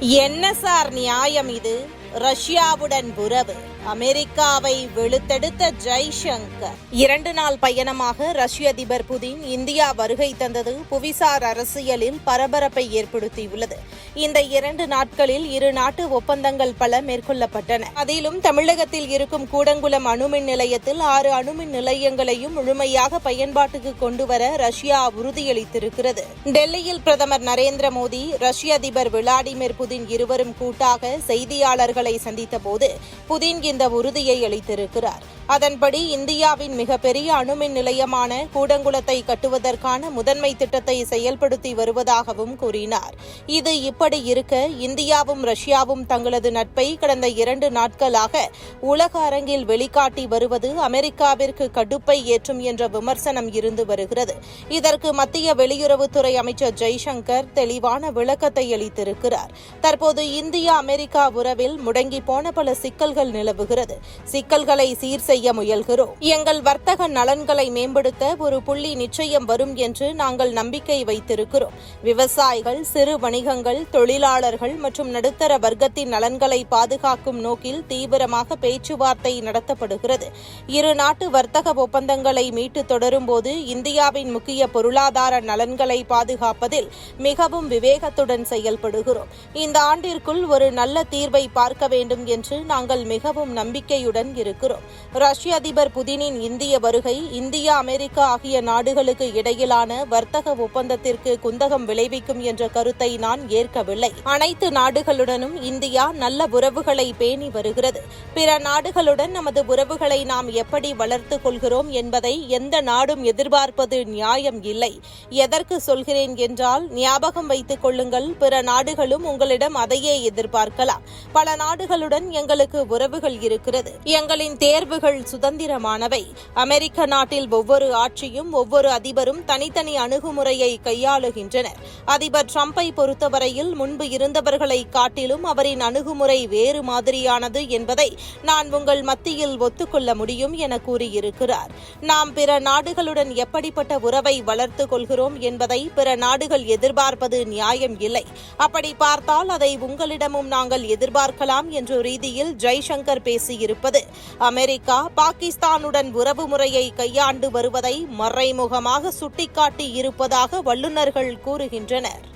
என்ன சார் நியாயம் இது? ரஷ்யாவுடன் உறவு. அமெரிக்காவை வெளுத்தெடுத்த ஜெய்சங்கர். இரண்டு நாள் பயணமாக ரஷ்ய அதிபர் புதின் இந்தியா வருகை தந்தது புவிசார் அரசியலில் பரபரப்பை ஏற்படுத்தியுள்ளது. இந்த இரண்டு நாட்களில் இரு நாட்டு ஒப்பந்தங்கள் பல மேற்கொள்ளப்பட்டன. அதிலும் தமிழகத்தில் இருக்கும் கூடங்குளம் அணுமின் நிலையத்தில் ஆறு அணுமின் நிலையங்களையும் முழுமையாக பயன்பாட்டுக்கு கொண்டுவர ரஷ்யா உறுதியளித்திருக்கிறது. டெல்லியில் பிரதமர் நரேந்திர மோடி ரஷ்ய அதிபர் விளாடிமிர் புதின் இருவரும் கூட்டாக செய்தியாளர்களை சந்தித்தபோது புதின் இந்த உறுதியை அளித்திருக்கிறார். அதன்படி இந்தியாவின் மிகப்பெரிய அணுமின் நிலையமான கூடங்குளத்தை கட்டுவதற்கான முதன்மை திட்டத்தை செயல்படுத்தி வருவதாகவும் கூறினார். இது இப்படி இருக்க இந்தியாவும் ரஷ்யாவும் தங்களது நட்பை கடந்த இரண்டு நாட்களாக உலக அரங்கில் வெளிக்காட்டி வருவது அமெரிக்காவிற்கு கடுப்பை ஏற்றும் என்ற விமர்சனம் இருந்து வருகிறது. இதற்கு மத்திய வெளியுறவுத்துறை அமைச்சர் ஜெய்சங்கர் தெளிவான விளக்கத்தை அளித்திருக்கிறார். தற்போது இந்தியா அமெரிக்கா உறவில் முடங்கி போன பல சிக்கல்கள் நிலவுகிறது. சிக்கல்களை சீர் செய்ய முயல்கிறோம். எங்கள் வர்த்தக நலன்களை மேம்படுத்த ஒரு புள்ளி நிச்சயம் வரும் என்று நாங்கள் நம்பிக்கை வைத்திருக்கிறோம். விவசாயிகள் சிறு வணிகங்கள் தொழிலாளர்கள் மற்றும் நடுத்தர வர்க்கத்தின் நலன்களை பாதுகாக்கும் நோக்கில் தீவிரமாக பேச்சுவார்த்தை நடத்தப்படுகிறது. இரு நாட்டு வர்த்தக ஒப்பந்தங்களை மீட்டு தொடரும்போது இந்தியாவின் முக்கிய பொருளாதார நலன்களை பாதுகாப்பதில் மிகவும் விவேகத்துடன் செயல்படுகிறோம். இந்த ஆண்டிற்குள் ஒரு நல்ல தீர்வை பார்க்க வேண்டும் என்று நாங்கள் மிகவும் நம்பிக்கையுடன் இருக்கிறோம். ரஷ்ய அதிபர் புதினின் இந்திய வருகை இந்தியா அமெரிக்கா ஆகிய நாடுகளுக்கு இடையிலான வர்த்தக ஒப்பந்தத்திற்கு குந்தகம் விளைவிக்கும் என்ற கருத்தை நான் ஏற்கவில்லை. அனைத்து நாடுகளுடனும் இந்தியா நல்ல உறவுகளை பேணி வருகிறது. பிற நாடுகளுடன் நமது உறவுகளை நாம் எப்படி வளர்த்துக் கொள்கிறோம் என்பதை எந்த நாடும் எதிர்பார்ப்பது நியாயம் இல்லை. எதற்கு சொல்கிறேன் என்றால் ஞாபகம் வைத்துக் கொள்ளுங்கள் பிற நாடுகளும் உங்களிடம் அதையே எதிர்பார்க்கலாம். பல நாடுகளுடன் எங்களுக்கு உறவுகள் இருக்கிறது. எங்களின் தேர்வுகள் சுதந்திரமானவை. அமெரிக்க நாட்டில் ஒவ்வொரு ஆட்சியும் ஒவ்வொரு அதிபரும் தனித்தனி அணுகுமுறையை கையாளுகின்றனர். அதிபர் டிரம்பை பொறுத்தவரையில் முன்பு இருந்தவர்களை காட்டிலும் அவரின் அணுகுமுறை வேறு மாதிரியானது என்பதை நான் உங்கள் மத்தியில் ஒத்துக்கொள்ள முடியும் என கூறியிருக்கிறார். நாம் பிற நாடுகளுடன் எப்படிப்பட்ட உறவை வளர்த்துக் கொள்கிறோம் என்பதை பிற நாடுகள் எதிர்பார்ப்பது நியாயம் இல்லை. அப்படி பார்த்தால் அதை உங்களிடமும் நாங்கள் எதிர்பார்க்கலாம் என்ற ரீதியில் ஜெய்சங்கர் பேசியிருப்பது அமெரிக்கா பாகிஸ்தானுடன் உறவு முறையை கையாண்டு வருவதை மறைமுகமாக சுட்டிக்காட்டி இருப்பதாக வல்லுநர்கள் கூறுகின்றனர்.